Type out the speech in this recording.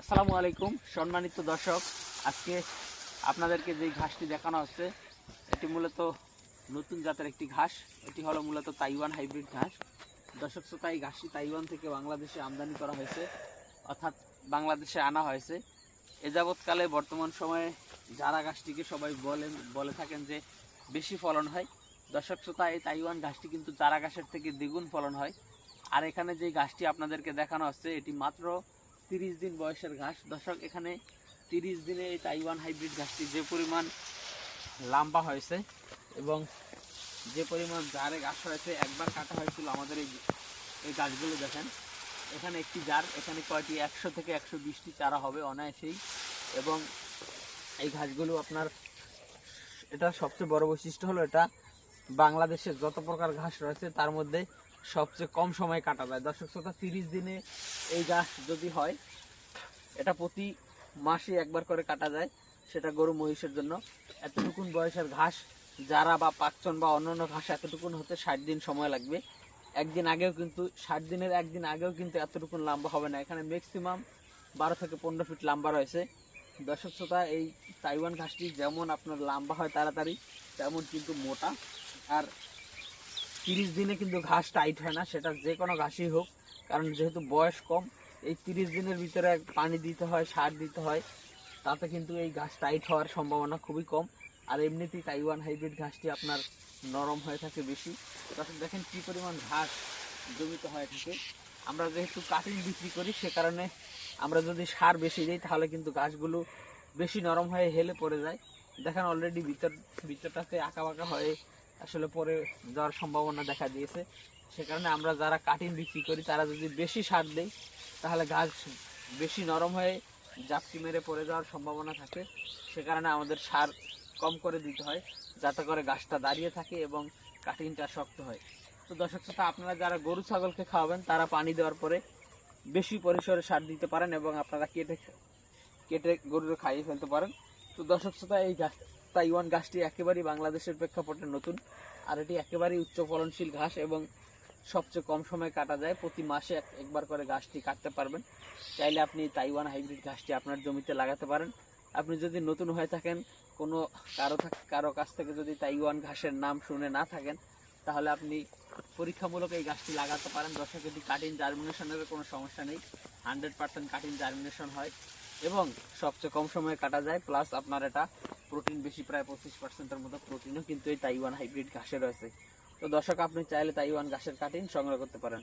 আসসালামু আলাইকুম, সম্মানিত দর্শক। আজকে আপনাদেরকে যে ঘাসটি দেখানো হচ্ছে, এটি মূলত নতুন জাতের একটি ঘাস। এটি হলো মূলত তাইওয়ান হাইব্রিড ঘাস। দর্শক শ্রোতা, এই ঘাসটি তাইওয়ান থেকে বাংলাদেশে আমদানি করা হয়েছে, অর্থাৎ বাংলাদেশে আনা হয়েছে। এ যাবৎকালে বর্তমান সময়ে যারা ঘাসটিকে সবাই বলেন, বলে থাকেন যে বেশি ফলন হয়। দর্শক শ্রোতা, এই তাইওয়ান ঘাসটি কিন্তু চারা ঘাসের থেকে দ্বিগুণ ফলন হয়। আর এখানে যে ঘাসটি আপনাদেরকে দেখানো হচ্ছে, এটি মাত্র তিরিশ দিন বয়সের ঘাস। দর্শক, এখানে তিরিশ দিনে এই তাইওয়ান হাইব্রিড ঘাসটি যে পরিমাণ লম্বা হয়েছে এবং যে পরিমাণ জারে ঘাস হয়েছে, একবার কাটা হয়েছিল আমাদের এই এই গাছগুলো দেখেন। এখানে একটি জার, এখানে কয়টি? একশো থেকে একশো বিশটি চারা হবে অনায়াসেই এবং এই ঘাসগুলো আপনার এটা সবচেয়ে বড় বৈশিষ্ট্য হলো এটা বাংলাদেশের যত প্রকার ঘাস রয়েছে, তার মধ্যে সবচেয়ে কম সময় কাটা যায়। দর্শক শ্রোতা, তিরিশ দিনে এই গাছ যদি হয়, এটা প্রতি মাসে একবার করে কাটা যায়, সেটা গরু মহিষের জন্য। এতটুকুন বয়সের ঘাস, যারা বা পাকচন বা অন্যান্য ঘাস এতটুকুন হতে ষাট দিন সময় লাগবে। একদিন আগেও কিন্তু, ষাট দিনের একদিন আগেও কিন্তু এতটুকুন লম্বা হবে না। এখানে ম্যাক্সিমাম বারো থেকে পনেরো ফিট লম্বা রয়েছে। দর্শক শ্রোতা, এই তাইওয়ান ঘাসটি যেমন আপনার লম্বা হয় তাড়াতাড়ি, তেমন কিন্তু মোটা। আর তিরিশ দিনে কিন্তু ঘাস টাইট হয় না, সেটা যে কোনো ঘাসই হোক। কারণ যেহেতু বয়স কম, এই তিরিশ দিনের ভিতরে পানি দিতে হয়, সার দিতে হয়, তাতে কিন্তু এই ঘাস টাইট হওয়ার সম্ভাবনা খুবই কম। আর এমনিতেই তাইওয়ান হাইব্রিড ঘাসটি আপনার নরম হয়ে থাকে বেশি। তখন দেখেন কী পরিমাণ ঘাস জমিতে হয়ে থাকে আমরা যেহেতু কাটিং বিক্রি করি, সে কারণে আমরা যদি সার বেশি দিই, তাহলে কিন্তু ঘাসগুলো বেশি নরম হয়ে হেলে পড়ে যায়। দেখেন অলরেডি ভিতর ভিতরটাতে আঁকা বাঁকা হয়ে আসলে পরে যাওয়ার সম্ভাবনা দেখা দিয়েছে। সে কারণে আমরা যারা কাটিং বিক্রি করি, তারা যদি বেশি সার দেই তাহলে গাছ বেশি নরম হয়ে জাপটি মেরে পড়ে যাওয়ার সম্ভাবনা থাকে। সে কারণে আমাদের সার কম করে দিতে হয়, যাতে করে গাছটা দাঁড়িয়ে থাকে এবং কাটিংটা শক্ত হয়। তো দর্শক শ্রোতা, আপনারা যারা গরু ছাগলকে খাওয়াবেন, তারা পানি দেওয়ার পরে বেশি পরিসরে সার দিতে পারেন এবং আপনারা কেটে কেটে গরুর খাইয়ে ফেলতে পারেন। তো দর্শক শ্রোতা, এই গাছ তাইওয়ান গাছটি একেবারেই বাংলাদেশের প্রেক্ষাপটে নতুন। আর এটি একেবারেই উচ্চ ফলনশীল ঘাস এবং সবচেয়ে কম সময় কাটা যায়। প্রতি মাসে একবার করে গাছটি কাটতে পারবেন। চাইলে আপনি তাইওয়ান হাইব্রিড ঘাসটি আপনার জমিতে লাগাতে পারেন। আপনি যদি নতুন হয়ে থাকেন, কোনো কারও কারও কাছ থেকে যদি তাইওয়ান ঘাসের নাম শুনে না থাকেন, তাহলে আপনি পরীক্ষামূলক এই গাছটি লাগাতে পারেন। দর্শক, এটি কাটিং জার্মিনেশনের কোনো সমস্যা নেই। হান্ড্রেড পার্সেন্ট কাটিং জার্মিনেশন হয় এবং সবচেয়ে কম সময়ে কাটা যায়। প্লাস আপনার এটা প্রোটিন বেশি, প্রায় পঁচিশ পার্সেন্টের মতো প্রোটিনও কিন্তু এই তাইওয়ান হাইব্রিড ঘাসে রয়েছে। তো দর্শক, আপনি চাইলে তাইওয়ান ঘাসের কাটিং সংগ্রহ করতে পারেন।